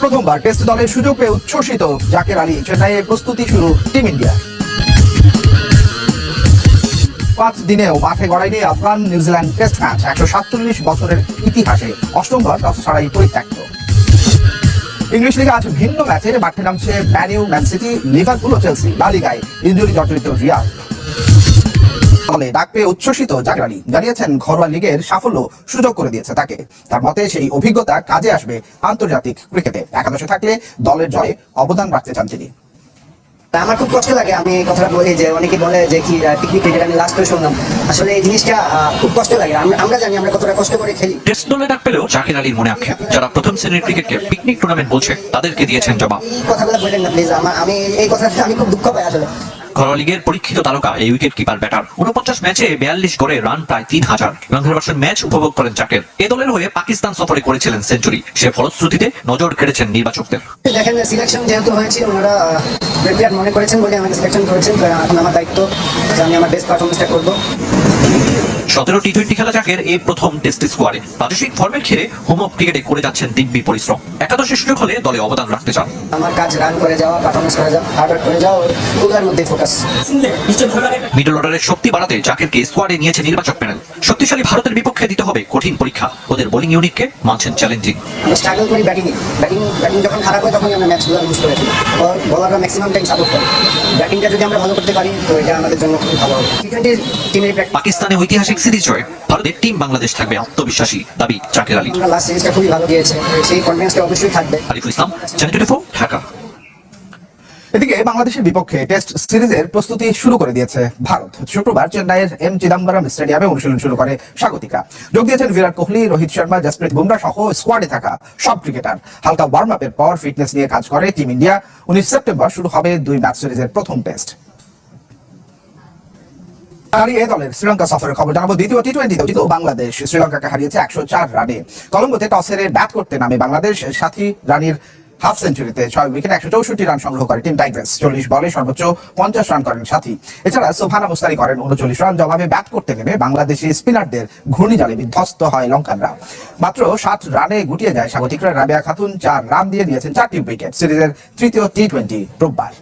প্রথমবার টেস্ট দলের সুযোগ পেয়ে উচ্ছ্বসিত জাকের আলী চেন্নাইয়ে প্রস্তুতি শুরু টিম ইন্ডিয়া। পাঁচ দিনেও মাঠে গড়ায়নি Afghan New Zealand test match, একশো সাতচল্লিশ বছরের ইতিহাসে অষ্টমবার টস ছাড়াই পরিত্যক্ত। ইংলিশ লিগে আজ ভিন্ন ম্যাচে মাঠে নামছে Man U Man City, Liverpool ও চেলসি, লা লিগায়। ইঞ্জুরি জর্জরিত রিয়াল। দলে ডাক পেয়ে উচ্ছ্বসিত জাগরানি। জানিয়েছেন ঘরোয়া লিগের সাফল্য সুযোগ করে দিয়েছে তাকে। তার মতে সেই অভিজ্ঞতা কাজে আসবে আন্তর্জাতিক ক্রিকেটে। একাদশে থাকলে দলের জয়ে অবদান রাখতে চান তিনি। আমার খুব কষ্ট লাগে আমি এই কথাটা বলি যে অনেকে বলে যে কি পিকনিক ক্রিকেট আমি লাস্ট শুনলাম। আসলে এই জিনিসটা খুব কষ্ট লাগে। আমরা- জানি আমরা কতটা কষ্ট করে খেলি। টেস্ট দলে ডাক পেলেও জাকির আলীর মনে আক্ষেপ। যারা প্রথম শ্রেণির ক্রিকেটকে পিকনিক টুর্নামেন্ট বলছে তাদেরকে দিয়েছেন জবাব। এই কথাগুলো বললেন না প্লিজ আমি এই কথাটা আমি খুব দুঃখ পাই আসলে। ঘরোয়া লিগের পরীক্ষিত তারকা, এই উইকেট কিপার ব্যাটার উনপঞ্চাশ ম্যাচে বিয়াল্লিশ করে রান প্রায় তিন হাজার। বর্ষের ম্যাচ উপভোগ করেন চাকের এ দলের হয়ে পাকিস্তান সফরে করেছিলেন সেঞ্চুরি। সে ফলশ্রুতিতে নজর কেড়েছেন নির্বাচকদের। দেখেন সিলেকশন যেহেতু হয়েছে, ওনারা মনে করেছেন বলে আমাকে সিলেকশন করেছেন। এখন আমার দায়িত্ব, যে আমি আমার বেস্ট পারফরমেন্সটা করব। সতেরো টি টোয়েন্টি খেলা জাকের এই প্রথম টেস্ট স্কোয়াডে প্রাদেশিক ফর্মেট খেলে হোম অফ ক্রিকেটে করে যাচ্ছেন দিব্যি পরিশ্রম। একাদশের সুযোগ হলে দলে অবদান রাখতে চান। আমার কাজ রান করে যাওয়া পারফরমেন্স করে যাওয়া হার্ড করে যাওয়া ওগুলোর মধ্যে ফোকাস মিডল অর্ডারের শক্তি বাড়াতে জাকেরকে স্কোয়াডে নিয়েছে নির্বাচক প্যানেল শক্তিশালী ভারতের বিপক্ষে দিতে হবে কঠিন পরীক্ষা। ওদের বোলিং ইউনিটকে মানছেন চ্যালেঞ্জিং আমি স্ট্রাগল করি ব্যাটিং ব্যাটিং ব্যাটিং যখন খারাপ হয় তখনই আমরা ম্যাচগুলো লুজ করেছি। বলাররা ম্যাক্সিমাম টাইম সাপোর্ট করে। ব্যাটিংটা যদি আমরা ভালো করতে পারি তো এটা আমাদের জন্য খুবই ভালো হবে। টি টোয়েন্টি টিমের পাকিস্তানে ঐতিহাসিক সিরিজ জয়ে। ভারতের টিম বাংলাদেশ থাকবে আত্মবিশ্বাসী দাবি জাকের আলী। লাস্ট সিরিজটা খুবই ভালো গিয়েছে সেই কনফিডেন্সটা অবশ্যই থাকবে। আরিফুল ইসলাম চ্যানেল ঢাকা। এদিকে বাংলাদেশের বিপক্ষে টেস্ট সিরিজের প্রস্তুতি শুরু করে দিয়েছে ভারত। শুক্রবার চেন্নাইয়ের এম চিদাম্বরম স্টেডিয়ামে অনুশীলন শুরু করে স্বাগতিকা। যোগ দিয়েছেন বিরাট কোহলি রোহিত শর্মা জসপ্রীত বুমরা সহ স্কোয়াডে থাকা সব ক্রিকেটার হালকা ওয়ার্ম আপের পর ফিটনেস নিয়ে কাজ করে টিম ইন্ডিয়া উনিশ সেপ্টেম্বর শুরু হবে দুই ম্যাচ সিরিজের প্রথম টেস্ট হারিয়ে দলের শ্রীলঙ্কা সফরের খবর জানাব। দ্বিতীয় টি টোয়েন্টিতে জিতো বাংলাদেশ। শ্রীলঙ্কাকে হারিয়েছে একশো চার রানে। কলম্বোতে টস ব্যাট করতে নামে বাংলাদেশ। সাথী রানীর হাফ সেঞ্চুরিতে ছয় উইকেট একশো চৌষট্টি রান সংগ্রহ করে টিম টাইগ্রেস। চল্লিশ বলে সর্বোচ্চ পঞ্চাশ রান করেন সাথী। এছাড়া সোফানা মুস্তারি করেন উনচল্লিশ রান। জবাবে ব্যাট করতে নেমে বাংলাদেশি স্পিনারদের ঘূর্ণিঝড়ে বিধ্বস্ত হয় লঙ্কানরা। মাত্র ষাট রানে গুটিয়ে যায় স্বাগতিকরা রাবেয়া খাতুন। চার রান দিয়ে নিয়েছেন চারটি উইকেট। সিরিজের তৃতীয় টি টোয়েন্টি রোববার।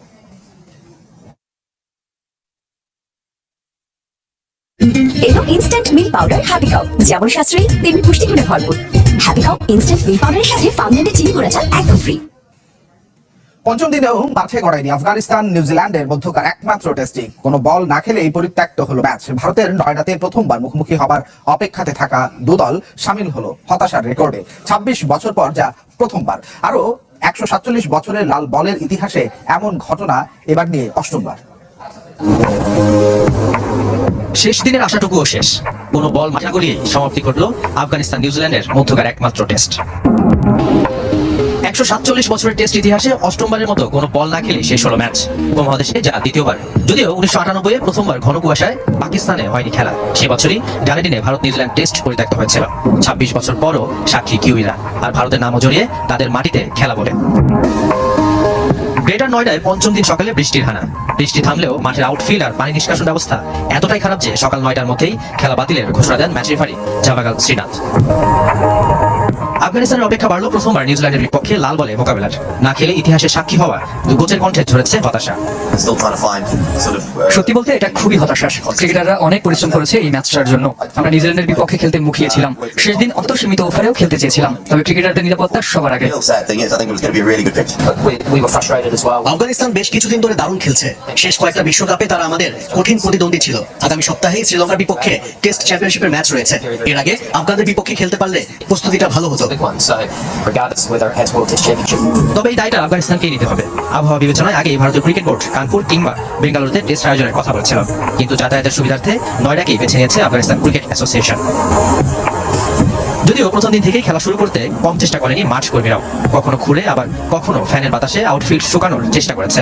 এলো instant milk powder Happy Cup যেমন সাশ্রয়ী, তেমনি পুষ্টিগুণে ভরপুর। হ্যাপি কাপ ইনস্ট্যান্ট মিল্ক পাউডারের সাথে ফাউন্ডেন্টে চিনি গুঁড়া চাল একদম ফ্রি পঞ্চম দিনেও মাঠে গড়ায়নি আফগানিস্তান, নিউজিল্যান্ডের মধ্যকার একমাত্র টেস্টিং কোনো বল না খেলেই পরিত্যক্ত হলো ম্যাচ। ভারতের নয়ডাতে প্রথমবার মুখোমুখি হবার অপেক্ষাতে থাকা দুদল সামিল হলো হতাশার রেকর্ডে। ২৬ বছর পর যা প্রথমবার। আরও একশো সাতচল্লিশ বছরের লাল বলের ইতিহাসে এমন ঘটনা এবার নিয়ে অষ্টমবার। শেষ দিনের আশাটুকুও শেষ। কোনো বল মাঠা গড়িয়ে সমাপ্তি ঘটল আফগানিস্তান নিউজিল্যান্ডের মধ্যকার একমাত্র টেস্ট। একশো সাতচল্লিশ বছরের টেস্ট ইতিহাসে অষ্টমবারের মতো কোনো বল না খেলে শেষ হলো ম্যাচ। উপমহাদেশে যা দ্বিতীয়বার। যদিও উনিশশো আটানব্বই প্রথমবার ঘন কুয়াশায় পাকিস্তানে হয়নি খেলা। সে বছরই ডানেডিনে ভারত নিউজিল্যান্ড টেস্ট পরিত্যক্ত হয়েছিল। ছাব্বিশ বছর পরও সাক্ষী কিউইরা। আর ভারতের নামও জড়িয়ে তাদের মাটিতে খেলা বলে। গ্রেটার নয়ডায় পঞ্চম দিন সকালে বৃষ্টির হানা। বৃষ্টি থামলেও মাঠের আউটফিল্ড আর পানি নিষ্কাশন ব্যবস্থা এতটাই খারাপ যে সকাল নয়টার মধ্যেই খেলা বাতিলের ঘোষণা দেন ম্যাচ রেফারি জাবাগাল শ্রীনাথ। আফগানিস্তানের অপেক্ষা বাড়লো প্রথমবার নিউজিল্যান্ডের বিপক্ষে লাল বলে মোকাবেলার। না খেলে ইতিহাসের সাক্ষী হওয়া দু কোচের কণ্ঠে ঝরেছে হতাশা। Uh, সত্যি বলতে এটা খুবই হতাশার ক্রিকেটাররা অনেক পরিশ্রম করেছে এই ম্যাচটার জন্য। আমরা নিউজিল্যান্ডের বিপক্ষে খেলতে মুখিয়েছিলাম। শেষ দিন অত সীমিত ওভারেও খেলতে চেয়েছিলাম। তবে ক্রিকেটারদের নিরাপত্তা সবার আগে. আফগানিস্তান বেশ কিছুদিন ধরে দারুণ খেলছে। শেষ কয়েকটা বিশ্বকাপে তারা আমাদের কঠিন প্রতিদ্বন্দ্বী ছিল। আগামী সপ্তাহে শ্রীলঙ্কার বিপক্ষে টেস্ট চ্যাম্পিয়নশিপের ম্যাচ রয়েছে। এর আগে আফগানদের বিপক্ষে খেলতে পারলে প্রস্তুতিটা ভালো হতো। তবে এই দায়টা আফগানিস্তানকেই নিতে হবে। আবহাওয়া বিবেচনায় আগে ভারতীয় ক্রিকেট বোর্ড, কানপুর কিংবা বেঙ্গালুরুতে টেস্ট আয়োজনের কথা বলছিল কিন্তু যাতায়াতের সুবিধার্থে নয়ডাকেই বেছে নিয়েছে আফগানিস্তান ক্রিকেট অ্যাসোসিয়েশন। যদিও প্রথম দিন থেকেই খেলা শুরু করতে কম চেষ্টা করেনি মাঠ কর্মীরাও। কখনো খুঁড়ে আবার কখনো ফ্যানের বাতাসে আউটফিল্ড শুকানোর চেষ্টা করেছে।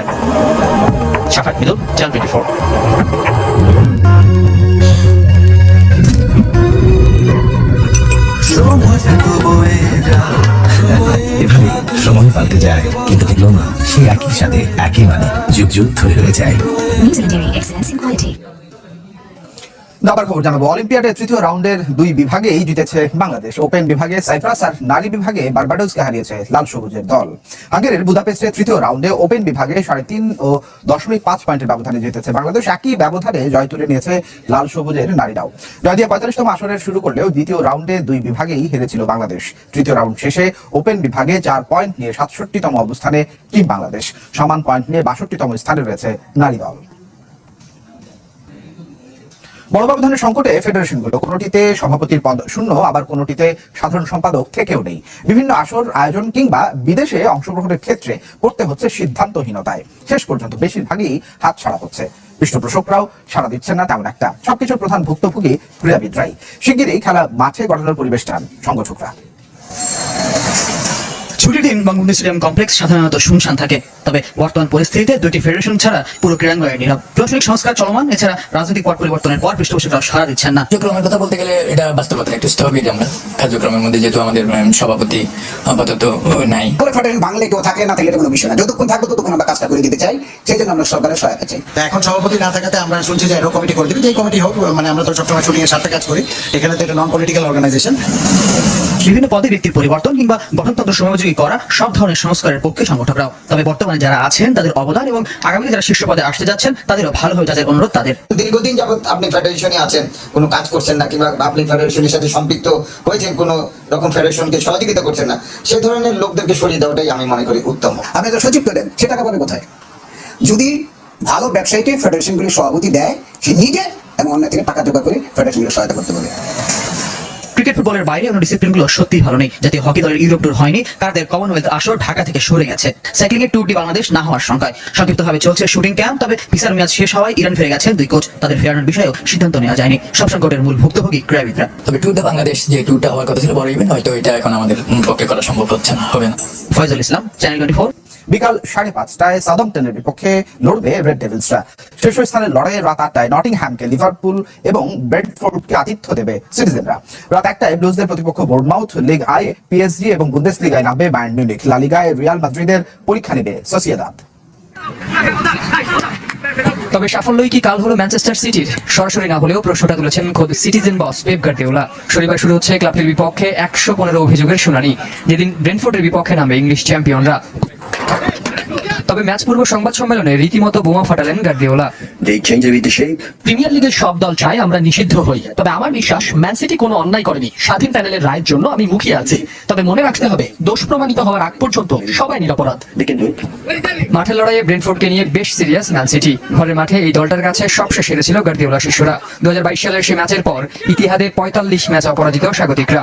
শাখাত মিদুল চ্যানেল টোয়েন্টি ফোর এভাবে সময় পাল্টে যায় কিন্তু দেখল না সে একই সাথে একই মানে যুগ যুগ ধরে রয়ে যায়। খবর জানাব। অলিম্পিয়াডের তৃতীয় রাউন্ডের দুই বিভাগেই জিতেছে বাংলাদেশ। ওপেন বিভাগে সাইপ্রাস আর নারী বিভাগে হারিয়েছে লাল সবুজের দল। হাঙ্গেরির তৃতীয় রাউন্ডে ওপেন বিভাগে সাড়ে তিন ও দশমিক পাঁচ পয়েন্টের ব্যবধানে জিতেছে বাংলাদেশ। একই ব্যবধানে জয় তুলে নিয়েছে লাল সবুজের নারীরাও। জয় দিয়ে পঁয়তাল্লিশতম আসরের শুরু করলেও দ্বিতীয় রাউন্ডে দুই বিভাগেই হেরেছিল বাংলাদেশ। তৃতীয় রাউন্ড শেষে ওপেন বিভাগে চার পয়েন্ট নিয়ে সাতষট্টিতম অবস্থানে টিম বাংলাদেশ। সমান পয়েন্ট নিয়ে বাষট্টিতম স্থানে রয়েছে নারী দল। বড় ব্যবধানের সংকটে ফেডারেশনগুলো কোনোটিতে সভাপতির পদ শূন্য, আবার কোনোটিতে সাধারণ সম্পাদক থেকেও নেই। বিভিন্ন আসর, আয়োজন কিংবা বিদেশে অংশগ্রহণের ক্ষেত্রে পড়তে হচ্ছে সিদ্ধান্তহীনতায়। শেষ পর্যন্ত বেশিরভাগই হাত ছাড়া হচ্ছে পৃষ্ঠপোষকরাও সাড়া দিচ্ছেন না তেমন একটা। সবকিছুর প্রধান ভুক্তভোগী ক্রীড়াবিদরাই। শিগগিরই খেলা মাঠে গড়ানোর পরিবেশ চান সংগঠকরা। ছুটির দিন বঙ্গবন্ধু স্টেডিয়াম কমপ্লেক্স সাধারণত শুনশান থাকে। তবে বর্তমান পরিস্থিতিতে দুটি ফেডারেশন ছাড়া পুরো ক্রীড়াঙ্গনে নীরব। প্রশাসনিক সংস্কার চলমান এছাড়া রাজনৈতিক পট পরিবর্তনের পর পৃষ্ঠপোষকরাও সাড়া দিচ্ছেন না। কার্যক্রমের কথা বলতে গেলে এটা বাস্তবতা একটু স্থগিত আমরা। কার্যক্রমের মধ্যে যেহেতু আমাদের সভাপতি আপাতত নাই। করে ফেডারেশন বাংলা কেউ থাকে না থাকলে এটা কোনো বিষয় না। যতক্ষণ থাকবে ততক্ষণ আমরা কাজটা করে দিতে চাই। সেই জন্য আমরা সরকারের সহায়তা চাই। তা এখন সভাপতি না থাকাতে আমরা শুনছি যে এরও কমিটি করে দিবি। যে কমিটি হোক মানে আমরা তো সবসময় শুটিং এর সাথে কাজ করি। এখানে তো একটা নন পলিটিক্যাল অর্গানাইজেশন বিভিন্ন পদে ব্যক্তির পরিবর্তন কিংবা গঠনতন্ত্র সমযোগী করা সব ধরনের সংস্কারের পক্ষে সংগঠকরাও। তবে বর্তমানে যারা আছেন তাদের অবদান এবং আগামীতে যারা শীর্ষ পদে আসতে যাচ্ছেন তাদেরও ভালোভাবে যাদের অনুরোধ তাদের। দীর্ঘদিন যাবত আপনি ফেডারেশনে আছেন কোনো কাজ করছেন না কিংবা আপনি ফেডারেশনের সাথে সম্পৃক্ত হয়েছেন কোনো রকম ফেডারেশনকে সহযোগিতা করছেন না সে ধরনের লোকদেরকে সরিয়ে দেওয়াটাই আমি মনে করি উত্তম। আপনি তো সচিব দেন সে টাকা পাবে কোথায়? যদি ভালো ব্যবসায়ীকে ফেডারেশনগুলির সভাপতি দেয় সে নিজে এবং অন্য থেকে টাকা জোগাড় করে ফেডারেশনগুলো সহায়তা করতে পারে ক্রিকেট ফুটবলের বাইরে অন্য ডিসিপ্লিনগুলো সত্যি ভালো নেই। যাতে হকি দলের ইউরোপ ট্যুর হয়নি তাদের কমনওয়েলথ আসর ঢাকা থেকে সরে গেছে। সাইক্লিং এর ট্যুরটি বাংলাদেশ না হওয়ার সংখ্যায়। সংক্ষিপ্তভাবে চলছে শুটিং ক্যাম্প তবে ভিসার মেয়াদ শেষ হওয়ায় ইরান ফিরে গেছেন দুই কোচ তাদের ফেরানোর বিষয়েও সিদ্ধান্ত নেওয়া যায়নি। সব সংকটের মূল ভুক্তভোগী ক্রীড়াবিদরা তবে ট্যুর দ্য বাংলাদেশ যে ট্যুরটা হওয়ার কথা ছিল বড় ইভেন্ট হয়তো এটা এখন আমাদের পক্ষে করা সম্ভব হচ্ছে না হবে না। ফয়জুল ইসলাম চ্যানেল টোয়েন্টি বিকাল সাড়ে পাঁচটায় সাদাম্পটনের বিপক্ষে লড়বে রেড ডেভিলসরা শীর্ষস্থানের লড়াইয়ে রাত আটটায় নটিংহ্যামকে লিভারপুল এবং ব্রেডফোর্ডকে আতিথ্য দেবে সিটিজেনরা রাত একটায় ব্লুজদের প্রতিপক্ষ বোর্ডমাউথ লিগ আই পিএসজি এবং বুন্দেস লিগায় নামবে বায়ার্ন মিউনিখ লা লিগায় রিয়াল মাদ্রিদের পরীক্ষা নেবে সোসিয়েদাদ তবে সাফল্যই কি কাল হলো ম্যানচেস্টার সিটির সরাসরি না হলেও প্রশ্নটা তুলেছেন খোদ সিটিজেন বস পেপ গার্দিওলা শনিবার শুরু হচ্ছে ক্লাবটির বিপক্ষে একশো পনেরো অভিযোগের শুনানি। যেদিন ব্রেনফোর্ডের বিপক্ষে নামে ইংলিশ চ্যাম্পিয়নরা তবে ম্যাচ পূর্ব সংবাদ সম্মেলনে রীতিমতো বোমা ফাটালেন গার্দিওলা। প্রিমিয়ার লিগের সব দল চায় আমরা নিষিদ্ধ হই। তবে আমার বিশ্বাস ম্যান সিটি কোনো অন্যায় করেনি। স্বাধীন প্যানেলের রায়ের জন্য আমি মুখিয়ে আছি। তবে মনে রাখতে হবে দোষ প্রমাণিত হওয়ার আগ পর্যন্ত সবাই নিরপরাধ। মাঠের লড়াইয়ে ব্রেনফোর্ডকে নিয়ে বেশ সিরিয়াস ম্যান সিটি। ঘরের মাঠে এই দলটার কাছে সবশেষ হেরেছিল গার্দিওলা হাজার বাইশ সালের সে ম্যাচের পর ইতিহাদে পঁয়তাল্লিশ ম্যাচ অপরাজিত স্বাগতিকরা।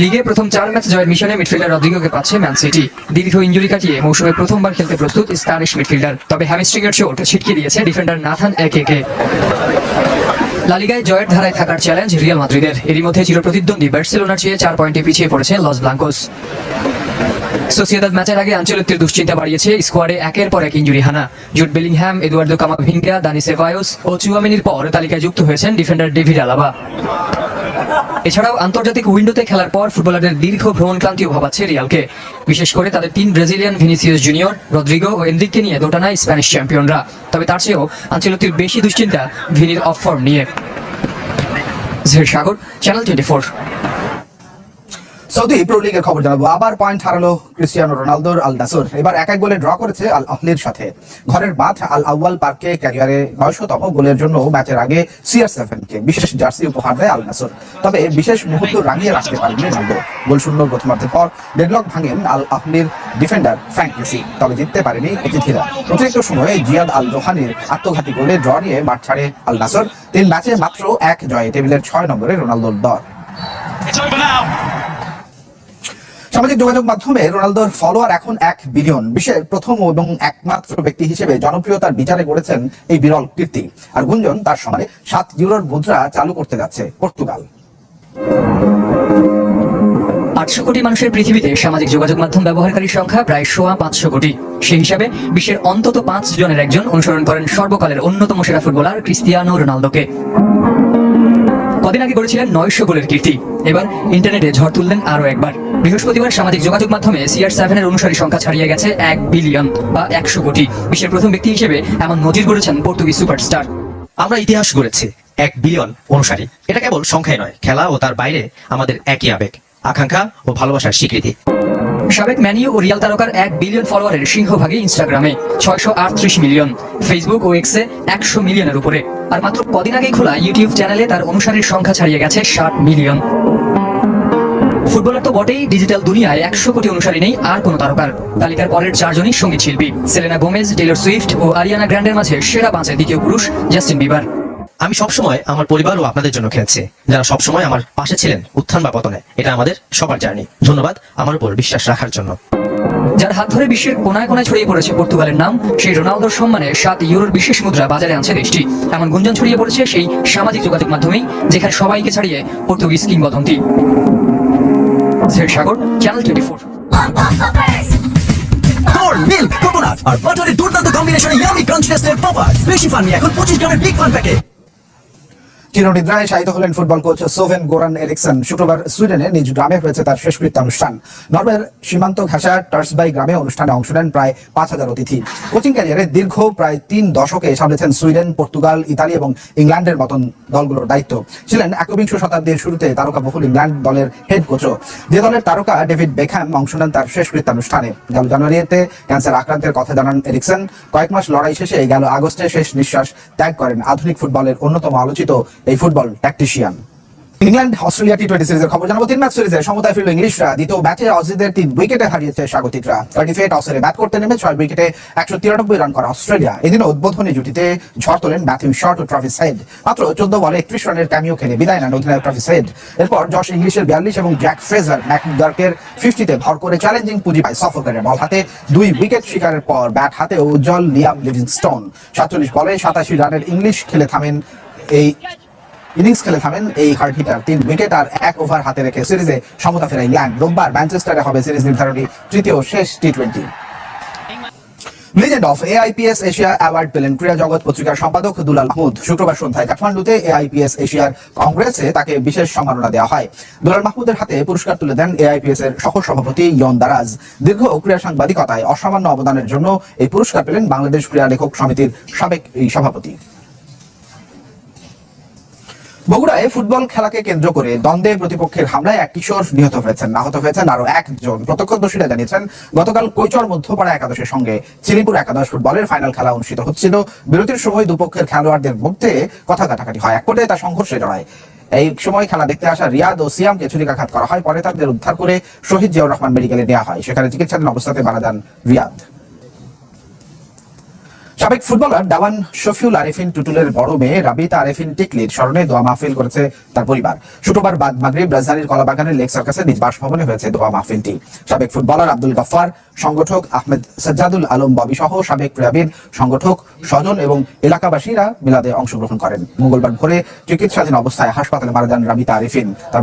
লিগে প্রথম চার ম্যাচ জয়ের মিশনে মিডফিল্ডার রদ্রিগোকে পাচ্ছে ম্যান সিটি। দীর্ঘ ইঞ্জুরি কাটিয়ে মৌসুমে প্রথমবার খেলতে প্রস্তুত স্প্যানিশ মিডফিল্ডার। তবে হ্যামিস্ট্রিং এর চোট ছিটকে দিয়েছে ডিফেন্ডার নাথান একে কে লালিগায় জয়ের ধারায় থাকার চ্যালেঞ্জ রিয়াল মাদ্রিদের। এরই মধ্যে চিরপ্রতিদ্বন্দ্বী বার্সেলোনার চেয়ে চার পয়েন্টে পিছিয়ে পড়েছে লস ব্লাঙ্কোস। সোসিয়েদাদ ম্যাচের আগে আঞ্চলিকদের দুশ্চিন্তা বাড়িয়েছে স্কোয়াডে একের পর এক ইঞ্জুরি হানা। Jude Bellingham Eduardo Camavinga Dani সেভায়োস ও চুয়ামিনির পর তালিকায় যুক্ত হয়েছেন ডিফেন্ডার ডেভিড আলাবা। এছাড়াও আন্তর্জাতিক উইন্ডোতে খেলার পর ফুটবলারদের দীর্ঘ ভ্রমণ ক্লান্তিও ভাবাচ্ছে রিয়ালকে। বিশেষ করে তাদের তিন ব্রাজিলিয়ান ভিনিসিয়াস জুনিয়র, রদ্রিগো ও এনরিককে নিয়ে দোটানায় স্প্যানিশ চ্যাম্পিয়নরা। তবে তার চেয়েও আঞ্চলিকদের বেশি দুশ্চিন্তা ভিনির অফ ফর্ম নিয়ে। Sagar, channel twenty Saudi Pro লিগের খবর জানাব। আবার পয়েন্ট হারালো ক্রিস্টিয়ানো রোনালদোর আল নাসর। এবার এক এক গোলে ড্র করেছে আল আহলির সাথে। ঘরের মাঠ আল আউয়াল পার্কে ক্যারিয়ারে নয়শতম গোলের জন্য ম্যাচের আগে সিআর সেভেন কে বিশেষ জার্সি উপহার দেয় আল নাসর। তবে বিশেষ মুহূর্ত রাঙিয়ে রাখতে পারেননি রোনালদো। গোল শূন্য প্রথমার্ধের পর ডেডলক ভাঙেন আল আহলির ডিফেন্ডার ফ্র্যাঙ্ক মেসি তবে জিততে পারেনি অতিথিরা। অতিরিক্ত সময়ে জিয়াদ আল জোহানের আত্মঘাতী গোলে ড্র নিয়ে মাঠ ছাড়ে আল নাসর। তিন ম্যাচে মাত্র এক জয়ে টেবিলের ছয় নম্বরে রোনালদোর দর সামাজিক যোগাযোগ মাধ্যমে রোনালদোর ফলোয়ার এখন এক বিলিয়ন। বিশ্বের প্রথম এবং একমাত্র ব্যক্তি হিসেবে জনপ্রিয়তার বিচারে গড়েছেন এই বিরল কীর্তি। আর গুঞ্জন তার সময় সাত ইউরোর মুদ্রা চালু করতে যাচ্ছে পর্তুগাল। আটশো কোটি মানুষের পৃথিবীতে সামাজিক যোগাযোগ মাধ্যম ব্যবহারকারীর সংখ্যা প্রায় সোয়া পাঁচশো কোটি। সেই হিসাবে বিশ্বের অন্তত পাঁচ জনের একজন অনুসরণ করেন সর্বকালের অন্যতম সেরা ফুটবলার ক্রিস্তিয়ানো রোনালদোকে। কদিন আগে করেছিলেন নয়শো গোলের কীর্তি। এবার ইন্টারনেটে ঝড় তুললেন আরও একবার। বৃহস্পতিবার সামাজিক যোগাযোগ মাধ্যমে সিআর সেভেনের অনুসারী সংখ্যা ছাড়িয়ে গেছে এক বিলিয়ন বা একশো কোটি। বিশ্বের প্রথম ব্যক্তি হিসেবে এমন নজির গড়েছেন পর্তুগিজ সুপারস্টার আমরা ইতিহাস গড়েছি এক বিলিয়ন অনুসারী। এটা কেবল সংখ্যায় নয়, খেলা ও তার বাইরে আমাদের একই আবেগ, আকাঙ্ক্ষা ও ভালোবাসার স্বীকৃতি। সাবেক ম্যানিউ ও রিয়াল তারকার এক বিলিয়ন ফলোয়ারের সিংহভাগই ইনস্টাগ্রামে ছয়শো আটত্রিশ মিলিয়ন ফেসবুক ও এক্সে একশো মিলিয়নের উপরে। আর মাত্র কদিন আগেই খোলা ইউটিউব চ্যানেলে তার অনুসারীর সংখ্যা ছাড়িয়ে গেছে ষাট মিলিয়ন ফুটবলার তো বটেই ডিজিটাল দুনিয়ায় একশো কোটি অনুসারী নেই আর কোনো তারকার। তালিকার পরের চারজনই সংগীত শিল্পী। সেলেনা গোমেজ টেলর সুইফট ও আরিয়ানা গ্র্যান্ডের মাঝে সেরা পাঁচে দ্বিতীয় পুরুষ জাস্টিন বিবার আমি সবসময় আমার পরিবার ও আপনাদের জন্য খেলছি যারা সবসময় আমার পাশে ছিলেন উত্থান বা পতনে এটা আমাদের সবার জার্নি। ধন্যবাদ আমার উপর বিশ্বাস রাখার জন্য। যার হাত ধরে বিশ্বের কোনায় কোনায় ছড়িয়ে পড়েছে পর্তুগালের নাম সেই রোনালদোর সম্মানে সাত ইউরোর বিশেষ মুদ্রা বাজারে আনছে দেশটি। এমন গুঞ্জন ছড়িয়ে পড়েছে সেই সামাজিক যোগাযোগ মাধ্যমেই যেখানে সবাইকে ছাড়িয়ে পর্তুগিজ কিংবদন্তি। Sher Sagar channel twenty four corn milk coconut আর বাটারের দুর্দান্ত কম্বিনেশনে ইয়ামি ক্রাঞ্চ টেস্টের পপার বেশি ফান এখন পঁচিশ গ্রামের বিগ ফান প্যাকেট শায়িত হলেন football coach Sven Goran Eriksson. শুক্রবার সুইডেনে নিজ গ্রামে হয়েছে তার শেষকৃত্য অনুষ্ঠান নরওয়ের সীমান্ত ঘাসা টার্সবাই গ্রামে অনুষ্ঠানে অংশ নেন প্রায় পাঁচ হাজার অতিথি। কোচিং ক্যারিয়ারে দীর্ঘ প্রায় তিন দশকে সামলেছেন সুইডেন, পর্তুগাল, ইতালি এবং ইংল্যান্ডের মতন দলগুলোর দায়িত্ব। ছিলেন একবিংশ শতাব্দীর শুরুতে তারকা বহুল ইংল্যান্ড দলের হেড কোচও যে দলের তারকা ডেভিড বেকহ্যাম অংশ নেন তার শেষকৃত্য অনুষ্ঠানে গেল জানুয়ারিতে ক্যান্সার আক্রান্তের কথা জানান এরিকসন। কয়েক মাস লড়াই শেষে গেল আগস্টে শেষ নিঃশ্বাস ত্যাগ করেন। আধুনিক ফুটবলের অন্যতম আলোচিত এই football tactician England Australia T twenty সিরিজের খবর জানাব। তিন ম্যাচ সিরিজে সমতায় ফিরল ইংলিশরা। দ্বিতীয় ম্যাচে অজিদের তিন উইকেটে হারিয়েছে স্বাগতিকরা। কার্ডিফে টসে ব্যাট করতে নেমে ছয় উইকেটে একশো তিরানব্বই রান করা অস্ট্রেলিয়া এদিনও উদ্বোধনী জুটিতে ঝড় তোলেন ম্যাথিউ শর্ট ও ট্রফিস হেড মাত্র চোদ্দ বলে একত্রিশ রানের ক্যামিও খেলে বিদায় নেন অধিনায়ক ট্রফিস হেড এরপর জশ ইংলিশের বিয়াল্লিশ এবং জ্যাক ফ্রেজার ম্যাকডার্কের ফিফটিতে ভর করে চ্যালেঞ্জিং পুঁজি পায় সফরকারের বল হাতে। দুই উইকেট শিকারের পর ব্যাট হাতে উজ্জ্বল লিয়াম লিভিংস্টোন সাতচল্লিশ বলে সাতাশি রানের ইংলিশ খেলে থামেন এই ইনিংস খেলে থামেন এই হার্ড হিটার তিন উইকেট আর এক ওভার হাতে রেখে সিরিজে সমতা ফেরা ইংল্যান্ড। রোববার ম্যানচেস্টারে হবে সিরিজ নির্ধারণী তৃতীয় শেষ T twenty legend of AIPS Asia award পেলেন ক্রীড়া জগৎ পত্রিকার সম্পাদক দুলাল মাহমুদ। শুক্রবার সন্ধ্যায় কাঠমান্ডুতে এআইপিএস এশিয়ার কংগ্রেসে তাকে বিশেষ সম্মাননা দেওয়া হয়। দুলাল মাহমুদের হাতে পুরস্কার তুলে দেন এআইপিএস এর সহ সভাপতি ইয়ন দারাজ দীর্ঘ ক্রীড়া সাংবাদিকতায় অসামান্য অবদানের জন্য এই পুরস্কার পেলেন বাংলাদেশ ক্রীড়া লেখক সমিতির সাবেক এই সভাপতি। বগুড়ায় ফুটবল খেলাকে কেন্দ্র করে দ্বন্দ্বে প্রতিপক্ষের হামলায় এক কিশোর নিহত হয়েছেন। আহত হয়েছেন আরও একজন। প্রত্যক্ষদর্শীরা জানিয়েছেন, গতকাল কৈচর মধ্যপাড়া একাদশের সঙ্গে চিনিপুর একাদশ ফুটবলের ফাইনাল খেলা অনুষ্ঠিত হচ্ছিল। বিরতির সময় দুপক্ষের খেলোয়াড়দের মধ্যে কথা কাটাকাটি হয়। এক পর্যায়ে তা সংঘর্ষে জড়ায়। এই সময় খেলা দেখতে আসা রিয়াদ ও সিয়ামকে ছুরিকাঘাত করা হয়। পরে তাদের উদ্ধার করে শহীদ জিয়াউর রহমান মেডিকেলে নেওয়া হয়। সেখানে চিকিৎসাধীন অবস্থাতে মারা যান রিয়াদ। সাবেক ফুটবলার দাওয়ান শফিউল আরেফিন টুটুলের বড় মেয়ে রাবিতা আরেফিন টিকলির স্মরণে দোয়া মাহফিল করেছে তার পরিবার। শুক্রবার বাদ মাগরিব রাজধানীর কলাবাগানের লেক সার্কাসের নিজ বাসভবনে হয়েছে দোয়া মাহফিলটি। সাবেক ফুটবলার আব্দুল গফফার, সংগঠক আহমেদ সাজ্জাদুল আলম ববি সহ সাবেক ক্রীড়াবিদ সংগঠক স্বজন এবং এলাকাবাসীরা মিলাদে অংশগ্রহণ করেন। মঙ্গলবার ভোরে চিকিৎসাধীন অবস্থায় হাসপাতালে মারা যান রাবিতা আরেফিন। তার